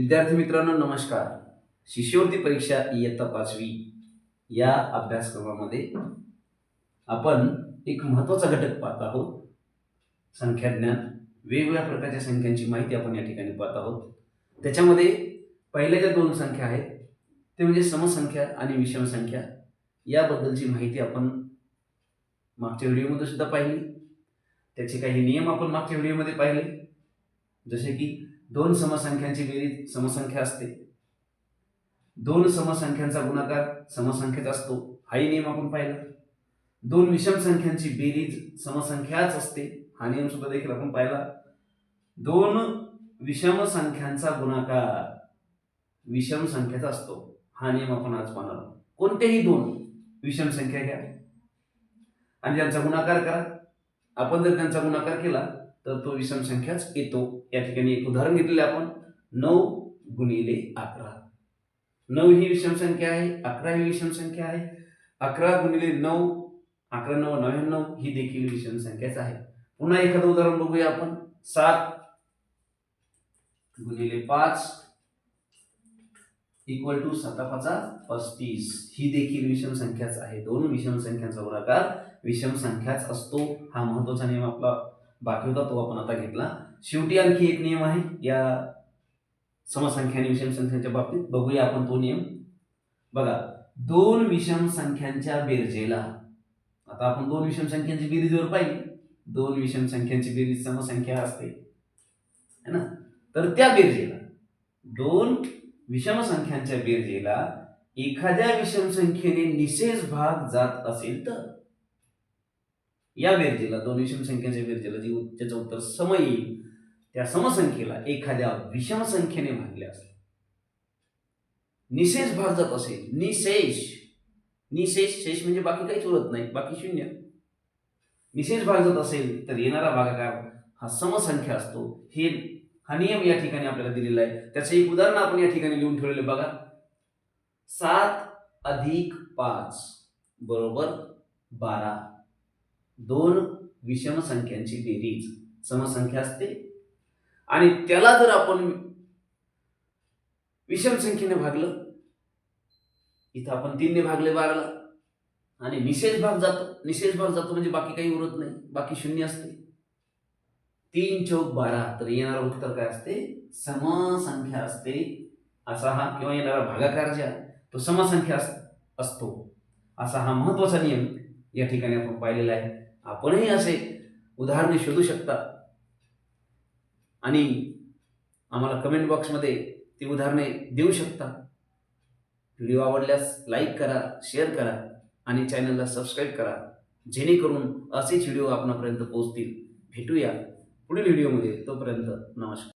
विद्यार्थी मित्रांनो नमस्कार. शिष्यवृत्ती परीक्षा इयत्ता पाचवी या अभ्यासक्रमामध्ये आपण एक महत्त्वाचा घटक पाहत आहोत. संख्याज्ञान. वेगवेगळ्या प्रकारच्या संख्यांची माहिती आपण या ठिकाणी पाहत आहोत. त्याच्यामध्ये पहिल्या ज्या दोन संख्या आहेत ते म्हणजे समसंख्या आणि विषम संख्या याबद्दलची माहिती आपण मागच्या व्हिडिओमध्ये सुद्धा पाहिली. त्याचे काही नियम आपण मागच्या व्हिडिओमध्ये पाहिले. जसे की दोन समसंख्यांची बेरीज समसंख्या असते. दोन समसंख्यांचा गुणाकार समसंख्येत असतो. हाही नियम आपण पाहिला. दोन विषम संख्यांची बेरीज समसंख्याच असते. हा नियम सुद्धा देखील आपण पाहिला. दोन विषम संख्यांचा गुणाकार विषम संख्येचा असतो. हा नियम आपण आज पाहणार आहोत. कोणत्याही दोन विषम संख्या घ्या. आणि त्यांचा गुणाकार करा. आपण जर त्यांचा गुणाकार केला तर तो विषम संख्याच येतो. या ठिकाणी एक उदाहरण घेतलेले आपण. नऊ गुणिले अकरा. नऊ ही विषम संख्या आहे. अकरा ही विषम संख्या आहे. अकरा गुणिले नऊ अकरा नऊ नव्याण्णव ही देखील विषम संख्याच आहे. पुन्हा एखादं उदाहरण बघूया आपण. सात गुणिले पाच इक्वल टू सतापाचा पस्तीस. ही देखील विषम संख्याच आहे. दोन विषम संख्यांचा गुणाकार विषम संख्याच असतो. हा महत्त्वाचा नियम आपला बाकी होता तो आपण आता घेतला. शेवटी आणखी एक नियम आहे. या समसंख्या आणि विषम संख्यांच्या बाबतीत बघूया आपण तो नियम. बघा दोन विषम संख्यांच्या बेरजेला. आता आपण दोन विषम संख्यांची बेरीजवर पाहिली दोन विषम संख्यांची बेरीज समसंख्या असते. है ना? तर त्या बेरजेला दोन विषम संख्यांच्या बेरजेला एखाद्या विषम संख्येने निशेष भाग जात असेल तर या बेरजेला दोन विषम संख्येच्या बेरजेला जी ज्याचं उत्तर सम येईल त्या समसंख्येला एखाद्या विषम संख्येने भागल्यास निशेष भाग जात असेल निशेष निशेष शेष म्हणजे बाकी काहीच उरत नाही बाकी शून्य. निशेष भाग जात असेल तर येणारा भागाकार हा समसंख्या असतो. हे हा नियम या ठिकाणी आपल्याला दिलेला आहे. त्याचं एक उदाहरण आपण या ठिकाणी लिहून ठेवलेलं बघा. सात अधिक पाच बरोबर बारा. दोन विषम संख्यांची बेरीज. समसंख्या असते. आणि त्याला जर आपण विषम संख्येने भागलं इथं आपण तीनने भागले बाराला. आणि निषेध भाग जातो. निषेध भाग जातो म्हणजे बाकी काही उरत नाही. बाकी शून्य असते. तीन चौक बारा. तर येणारं उत्तर काय असते? समसंख्या असते. असा हा किंवा येणारा भागाकार जे आहे तो समसंख्या अस- असतो. असा हा महत्त्वाचा नियम या ठिकाणी आपण पाहिलेला आहे. आपणही असे उदाहरणे शोधू शकता. आणि आम्हाला कमेंट बॉक्समध्ये ती उदाहरणे देऊ शकता. व्हिडिओ आवडल्यास लाईक करा शेअर करा आणि चॅनलला सबस्क्राईब करा. जेणेकरून असेच व्हिडिओ आपणापर्यंत पोहोचतील. भेटूया पुढील व्हिडिओमध्ये तोपर्यंत नमस्कार.